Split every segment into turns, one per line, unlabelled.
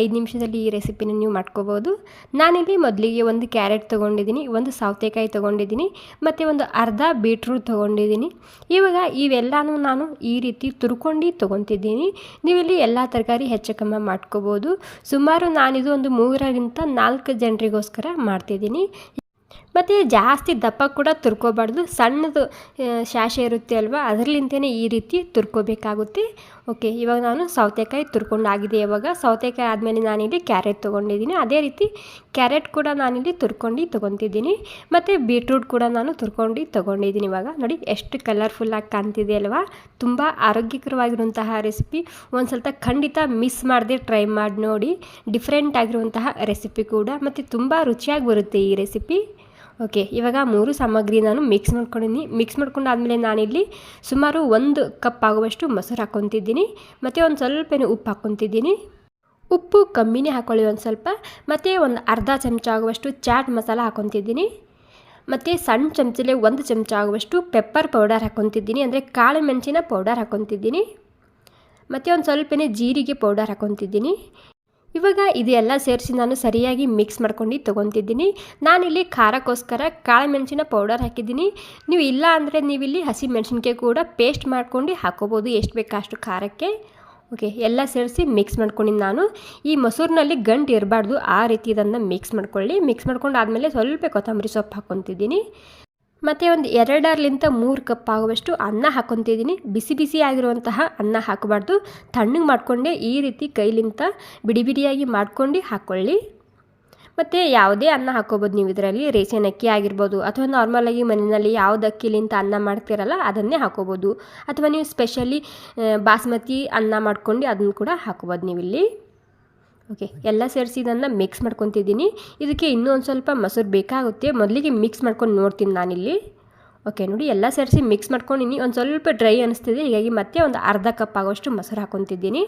ಐದು ನಿಮಿಷದಲ್ಲಿ ಈ ರೆಸಿಪಿನ ನೀವು ಮಾಡ್ಕೋಬೋದು. ನಾನಿಲ್ಲಿ ಮೊದಲಿಗೆ ಒಂದು ಕ್ಯಾರೆಟ್ ತೊಗೊಂಡಿದ್ದೀನಿ, ಒಂದು ಸೌತೆಕಾಯಿ ತೊಗೊಂಡಿದ್ದೀನಿ, ಮತ್ತು ಒಂದು ಅರ್ಧ ಬೀಟ್ರೂಟ್ ತೊಗೊಂಡಿದ್ದೀನಿ. ಇವಾಗ ಇವೆಲ್ಲನೂ ನಾನು ಈ ರೀತಿ ತುರ್ಕೊಂಡು ತೊಗೊತಿದ್ದೀನಿ. ನೀವಿಲ್ಲಿ ಎಲ್ಲ ತರಕಾರಿ ಹೆಚ್ಚು ಕಮ್ಮಿ ಮಾಡ್ಕೋಬೋದು. ಸುಮಾರು ನಾನಿದು ಒಂದು ಮೂರರಿಂದ ನಾಲ್ಕು ಜನರಿಗೋಸ್ಕರ ಮಾಡ್ತಿದ್ದೀನಿ. ಮತ್ತು ಜಾಸ್ತಿ ದಪ್ಪ ಕೂಡ ತುರ್ಕೋಬಾರ್ದು. ಸಣ್ಣದು ಶಾಶೆ ಇರುತ್ತೆ ಅಲ್ವಾ? ಅದರಲ್ಲಿಂದೇ ಈ ರೀತಿ ತುರ್ಕೋಬೇಕಾಗುತ್ತೆ. ಓಕೆ ಇವಾಗ ನಾನು ಸೌತೆಕಾಯಿ ತುರ್ಕೊಂಡಾಗಿದೆ ಇವಾಗ. ಸೌತೆಕಾಯಿ ಆದಮೇಲೆ ನಾನಿಲ್ಲಿ ಕ್ಯಾರೆಟ್ ತೊಗೊಂಡಿದ್ದೀನಿ. ಅದೇ ರೀತಿ ಕ್ಯಾರೆಟ್ ಕೂಡ ನಾನಿಲ್ಲಿ ತುರ್ಕೊಂಡು ತೊಗೊತಿದ್ದೀನಿ. ಮತ್ತು ಬೀಟ್ರೂಟ್ ಕೂಡ ನಾನು ತುರ್ಕೊಂಡು ತೊಗೊಂಡಿದ್ದೀನಿ ಇವಾಗ. ನೋಡಿ, ಎಷ್ಟು ಕಲರ್ಫುಲ್ಲಾಗಿ ಕಾಣ್ತಿದೆ ಅಲ್ವಾ? ತುಂಬ ಆರೋಗ್ಯಕರವಾಗಿರುವಂತಹ ರೆಸಿಪಿ ಒಂದು ಸ್ವಲ್ಪ ಖಂಡಿತ ಮಿಸ್ ಮಾಡದೆ ಟ್ರೈ ಮಾಡಿ ನೋಡಿ. ಡಿಫ್ರೆಂಟ್ ಆಗಿರುವಂತಹ ರೆಸಿಪಿ ಕೂಡ. ಮತ್ತು ತುಂಬ ರುಚಿಯಾಗಿ ಬರುತ್ತೆ ಈ ರೆಸಿಪಿ ಓಕೆ ಇವಾಗ ಮೂರು ಸಾಮಗ್ರಿ ನಾನು ಮಿಕ್ಸ್ ಮಾಡ್ಕೊಂಡಿದ್ದೀನಿ ಮಿಕ್ಸ್ ಮಾಡ್ಕೊಂಡಾದಮೇಲೆ ನಾನಿಲ್ಲಿ ಸುಮಾರು ಒಂದು ಕಪ್ ಆಗುವಷ್ಟು ಮೊಸರು ಹಾಕ್ಕೊತಿದ್ದೀನಿ. ಮತ್ತು ಒಂದು ಸ್ವಲ್ಪ ಉಪ್ಪು ಹಾಕ್ಕೊತಿದ್ದೀನಿ. ಉಪ್ಪು ಕಮ್ಮಿನೇ ಹಾಕ್ಕೊಳ್ಳಿ ಒಂದು ಸ್ವಲ್ಪ. ಮತ್ತು ಒಂದು ಅರ್ಧ ಚಮಚ ಆಗುವಷ್ಟು ಚಾಟ್ ಮಸಾಲ ಹಾಕ್ಕೊತಿದ್ದೀನಿ. ಮತ್ತು ಸಣ್ಣ ಚಮಚಲೆ ಒಂದು ಚಮಚ ಆಗುವಷ್ಟು ಪೆಪ್ಪರ್ ಪೌಡರ್ ಹಾಕ್ಕೊತಿದ್ದೀನಿ. ಅಂದರೆ ಕಾಳು ಮೆಣಸಿನ ಪೌಡರ್ ಹಾಕ್ಕೊತಿದ್ದೀನಿ. ಮತ್ತು ಒಂದು ಸ್ವಲ್ಪನೇ ಜೀರಿಗೆ ಪೌಡರ್ ಹಾಕ್ಕೊತಿದ್ದೀನಿ. ಇವಾಗ ಇದೆಲ್ಲ ಸೇರಿಸಿ ನಾನು ಸರಿಯಾಗಿ ಮಿಕ್ಸ್ ಮಾಡ್ಕೊಂಡು ತೊಗೊತಿದ್ದೀನಿ. ನಾನಿಲ್ಲಿ ಖಾರಕ್ಕೋಸ್ಕರ ಕಾಳು ಮೆಣಸಿನ ಪೌಡರ್ ಹಾಕಿದ್ದೀನಿ. ನೀವು ಇಲ್ಲ ಅಂದರೆ ನೀವಿಲ್ಲಿ ಹಸಿ ಮೆಣಸಿನ್ಕಾಯಿ ಕೂಡ ಪೇಸ್ಟ್ ಮಾಡ್ಕೊಂಡು ಹಾಕೋಬೋದು ಎಷ್ಟು ಬೇಕು ಅಷ್ಟು ಖಾರಕ್ಕೆ. ಓಕೆ ಎಲ್ಲ ಸೇರಿಸಿ ಮಿಕ್ಸ್ ಮಾಡ್ಕೊಂಡಿದ್ದು ನಾನು. ಈ ಮೊಸರಿನಲ್ಲಿ ಗಂಟು ಇರಬಾರ್ದು, ಆ ರೀತಿ ಇದನ್ನು ಮಿಕ್ಸ್ ಮಾಡ್ಕೊಳ್ಳಿ. ಮಿಕ್ಸ್ ಮಾಡ್ಕೊಂಡು ಆದಮೇಲೆ ಸ್ವಲ್ಪ ಕೊತ್ತಂಬರಿ ಸೊಪ್ಪು ಹಾಕ್ಕೊತಿದ್ದೀನಿ. ಮತ್ತು ಒಂದು ಎರಡರಲಿಂತ ಮೂರು ಕಪ್ ಆಗುವಷ್ಟು ಅನ್ನ ಹಾಕ್ಕೊತಿದ್ದೀನಿ ಬಿಸಿ ಬಿಸಿ ಆಗಿರುವಂತಹ ಅನ್ನ ಹಾಕಬಾರ್ದು. ತಣ್ಣಗೆ ಮಾಡಿಕೊಂಡೆ ಈ ರೀತಿ ಕೈಲಿಂತ ಬಿಡಿ ಬಿಡಿಯಾಗಿ ಮಾಡ್ಕೊಂಡು ಹಾಕ್ಕೊಳ್ಳಿ ಮತ್ತು ಯಾವುದೇ ಅನ್ನ ಹಾಕೋಬೋದು ನೀವು ಇದರಲ್ಲಿ. ರೇಷನ್ ಅಕ್ಕಿ ಆಗಿರ್ಬೋದು ಅಥವಾ ನಾರ್ಮಲಾಗಿ ಮನೆಯಲ್ಲಿ ಯಾವ್ದು ಅಕ್ಕಿಲಿಂತ ಅನ್ನ ಮಾಡ್ತಿರಲ್ಲ ಅದನ್ನೇ ಹಾಕೋಬೋದು. ಅಥವಾ ನೀವು ಸ್ಪೆಷಲಿ ಬಾಸ್ಮತಿ ಅನ್ನ ಮಾಡ್ಕೊಂಡು ಅದನ್ನು ಕೂಡ ಹಾಕೋಬೋದು ನೀವು ಇಲ್ಲಿ ಓಕೆ ಎಲ್ಲ ಸೇರಿಸಿ ಇದನ್ನು ಮಿಕ್ಸ್ ಮಾಡ್ಕೊತಿದ್ದೀನಿ. ಇದಕ್ಕೆ ಇನ್ನೂ ಒಂದು ಸ್ವಲ್ಪ ಮೊಸರು ಬೇಕಾಗುತ್ತೆ. ಮೊದಲಿಗೆ ಮಿಕ್ಸ್ ಮಾಡ್ಕೊಂಡು ನೋಡ್ತೀನಿ ನಾನಿಲ್ಲಿ. ಓಕೆ ನೋಡಿ ಎಲ್ಲ ಸೇರಿಸಿ ಮಿಕ್ಸ್ ಮಾಡ್ಕೊಂಡಿನಿ ಒಂದು ಸ್ವಲ್ಪ ಡ್ರೈ ಅನಿಸ್ತಿದೆ. ಹೀಗಾಗಿ ಮತ್ತೆ ಒಂದು ಅರ್ಧ ಕಪ್ ಆಗೋಷ್ಟು ಮೊಸರು ಹಾಕೊತಿದ್ದೀನಿ.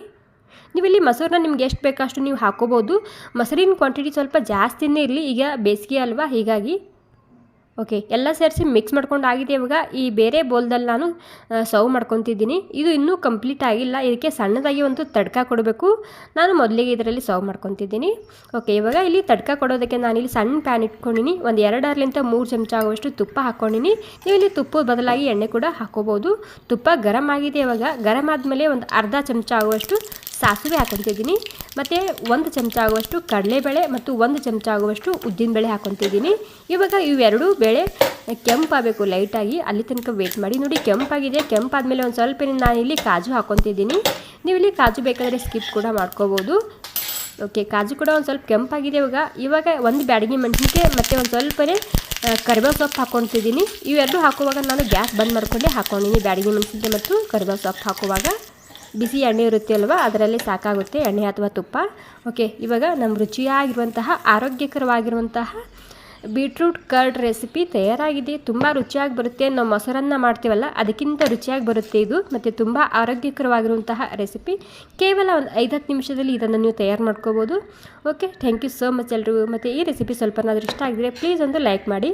ನೀವು ಇಲ್ಲಿ ಮೊಸರನ್ನ ನಿಮ್ಗೆ ಎಷ್ಟು ಬೇಕಷ್ಟು ನೀವು ಹಾಕೋಬೋದು. ಮೊಸರಿನ ಕ್ವಾಂಟಿಟಿ ಸ್ವಲ್ಪ ಜಾಸ್ತಿನೇ ಇರಲಿ. ಈಗ ಬೇಸಿಗೆ ಅಲ್ವಾ? ಹೀಗಾಗಿ ಓಕೆ, ಎಲ್ಲ ಸೇರಿಸಿ ಮಿಕ್ಸ್ ಮಾಡ್ಕೊಂಡು ಆಗಿದೆ ಇವಾಗ? ಈ ಬೇರೆ ಬೋಲ್ದಲ್ಲಿ ನಾನು ಸರ್ವ್ ಮಾಡ್ಕೊತಿದ್ದೀನಿ. ಇದು ಇನ್ನೂ ಕಂಪ್ಲೀಟ್ ಆಗಿಲ್ಲ. ಇದಕ್ಕೆ ಸಣ್ಣದಾಗಿ ಒಂದು ತಡ್ಕ ಕೊಡಬೇಕು. ನಾನು ಮೊದಲಿಗೆ ಇದರಲ್ಲಿ ಸರ್ವ್ ಮಾಡ್ಕೊತಿದ್ದೀನಿ. ಓಕೆ, ಇವಾಗ ಇಲ್ಲಿ ತಡ್ಕ ಕೊಡೋದಕ್ಕೆ ನಾನು ಇಲ್ಲಿ ಸಣ್ಣ ಪ್ಯಾನ್ ಇಟ್ಕೊಂಡಿನಿ. ಒಂದು ಎರಡರಲಿಂತ ಮೂರು ಚಮಚ ಆಗುವಷ್ಟು ತುಪ್ಪ ಹಾಕ್ಕೊಂಡಿನಿ ನೀವು ಇಲ್ಲಿ ತುಪ್ಪದ ಬದಲಾಗಿ ಎಣ್ಣೆ ಕೂಡ ಹಾಕೋಬೋದು. ತುಪ್ಪ ಗರಮ್ ಆಗಿದೆ ಇವಾಗ? ಗರಮ್ ಆದಮೇಲೆ ಒಂದು ಅರ್ಧ ಚಮಚ ಆಗುವಷ್ಟು ಸಾಸಿವೆ ಹಾಕೊತಿದ್ದೀನಿ. ಮತ್ತು ಒಂದು ಚಮಚ ಆಗುವಷ್ಟು ಕಡಲೆಬೇಳೆ ಮತ್ತು ಒಂದು ಚಮಚ ಆಗುವಷ್ಟು ಉದ್ದಿನಬೇಳೆ ಹಾಕೊತಿದ್ದೀನಿ. ಇವಾಗ ಇವೆರಡೂ ಬೇಳೆ ಕೆಂಪಾಗಬೇಕು ಲೈಟಾಗಿ ಅಲ್ಲಿ ತನಕ ವೇಟ್ ಮಾಡಿ. ನೋಡಿ, ಕೆಂಪಾಗಿದೆ. ಕೆಂಪಾದಮೇಲೆ ಒಂದು ಸ್ವಲ್ಪ ನಾನಿಲ್ಲಿ ಕಾಜು ಹಾಕೊತಿದ್ದೀನಿ. ನೀವು ಇಲ್ಲಿ ಕಾಜು ಬೇಕಾದರೆ ಸ್ಕಿಪ್ ಕೂಡ ಮಾಡ್ಕೋಬೋದು. ಓಕೆ ಕಾಜು ಕೂಡ ಒಂದು ಸ್ವಲ್ಪ ಕೆಂಪಾಗಿದೆ ಇವಾಗ. ಇವಾಗ ಒಂದು ಬ್ಯಾಡಗಿ ಮೆಣಸಿನ್ಕಾಯಿ ಮತ್ತು ಒಂದು ಸ್ವಲ್ಪನೇ ಕರಿಬೇವು ಸೊಪ್ಪು ಹಾಕೊತಿದ್ದೀನಿ. ಇವೆರಡು ಹಾಕುವಾಗ ನಾನು ಗ್ಯಾಸ್ ಬಂದ್ ಮಾಡ್ಕೊಂಡೆ ಹಾಕೊಂಡಿದ್ದೀನಿ ಬ್ಯಾಡಗಿ ಮೆಣಸಿನ್ಕಾಯಿ ಮತ್ತು ಕರಿಬೇವು ಸೊಪ್ಪು ಹಾಕುವಾಗ. ಬಿಸಿ ಎಣ್ಣೆ ಇರುತ್ತೆ ಅಲ್ವಾ ಅದರಲ್ಲಿ ಸಾಕಾಗುತ್ತೆ ಎಣ್ಣೆ ಅಥವಾ ತುಪ್ಪ. ಓಕೆ ಇವಾಗ ನಮ್ಮ ರುಚಿಯಾಗಿರುವಂತಹ, ಆರೋಗ್ಯಕರವಾಗಿರುವಂತಹ ಬೀಟ್ರೂಟ್ ಕರ್ಡ್ ರೆಸಿಪಿ ತಯಾರಾಗಿದೆ. ತುಂಬ ರುಚಿಯಾಗಿ ಬರುತ್ತೆ ನಾವು ಮೊಸರನ್ನ ಮಾಡ್ತೀವಲ್ಲ, ಅದಕ್ಕಿಂತ ರುಚಿಯಾಗಿ ಬರುತ್ತೆ ಇದು. ಮತ್ತು ತುಂಬ ಆರೋಗ್ಯಕರವಾಗಿರುವಂತಹ ರೆಸಿಪಿ ಕೇವಲ ಒಂದು ಐದು ಹತ್ತು ನಿಮಿಷದಲ್ಲಿ ಇದನ್ನು ನೀವು ತಯಾರು ಮಾಡ್ಕೋಬೋದು. Okay thank you so much ಎಲ್ರಿಗೂ. ಮತ್ತು ಈ ರೆಸಿಪಿ ಸ್ವಲ್ಪನಾದರೂ ಇಷ್ಟ ಆಗಿದ್ರೆ ಪ್ಲೀಸ್ ಒಂದು ಲೈಕ್ ಮಾಡಿ.